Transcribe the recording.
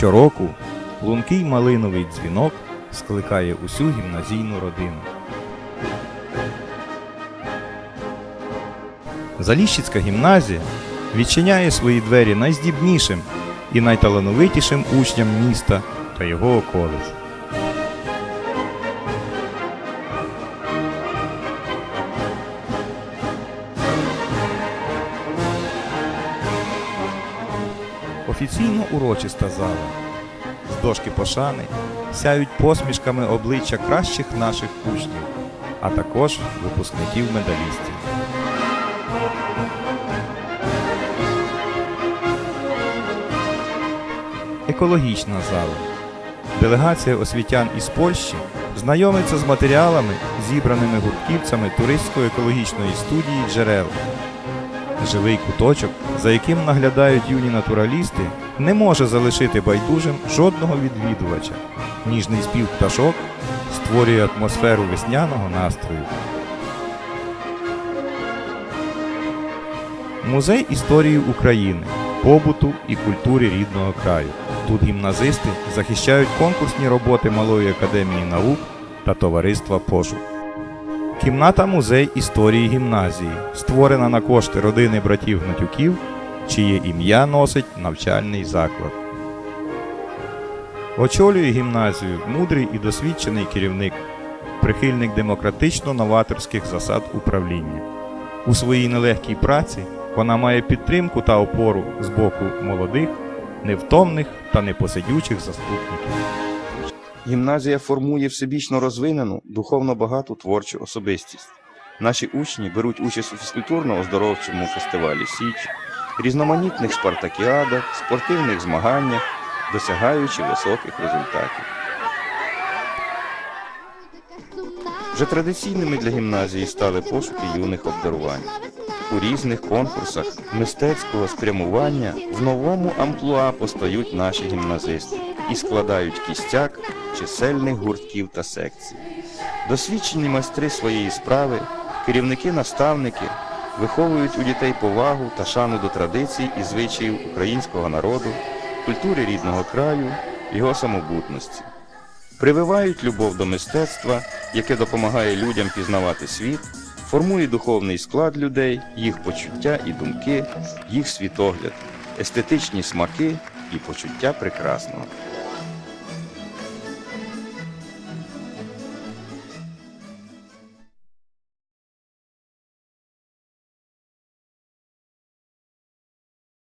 Щороку лункий малиновий дзвінок скликає усю гімназійну родину. Заліщицька гімназія відчиняє свої двері найздібнішим і найталановитішим учням міста та його околиць. Офіційно урочиста зала. З дошки пошани сяють посмішками обличчя кращих наших учнів, а також випускників медалістів. Екологічна зала. Делегація освітян із Польщі знайомиться з матеріалами, зібраними гуртківцями туристсько-екологічної студії джерел. Живий куточок, за яким наглядають юні натуралісти, не може залишити байдужим жодного відвідувача. Ніжний спів пташок створює атмосферу весняного настрою. Музей історії України, побуту і культури рідного краю. Тут гімназисти захищають конкурсні роботи Малої академії наук та товариства Пошук. Кімната музей історії гімназії, створена на кошти родини братів Гнатюків, чиє ім'я носить навчальний заклад. Очолює гімназію мудрий і досвідчений керівник, прихильник демократично-новаторських засад управління. У своїй нелегкій праці вона має підтримку та опору з боку молодих, невтомних та непосидючих заступників. Гімназія формує всебічно розвинену, духовно багату творчу особистість. Наші учні беруть участь у фізкультурно-оздоровчому фестивалі Січ, різноманітних спартакіадах, спортивних змаганнях, досягаючи високих результатів. Вже традиційними для гімназії стали пошуки юних обдарувань. У різних конкурсах мистецького спрямування в новому амплуа постають наші гімназисти і складають кістяк чисельних гуртків та секцій. Досвідчені майстри своєї справи, керівники-наставники виховують у дітей повагу та шану до традицій і звичаїв українського народу, культури рідного краю, його самобутності. Прививають любов до мистецтва, яке допомагає людям пізнавати світ, формує духовний склад людей, їх почуття і думки, їх світогляд, естетичні смаки і почуття прекрасного.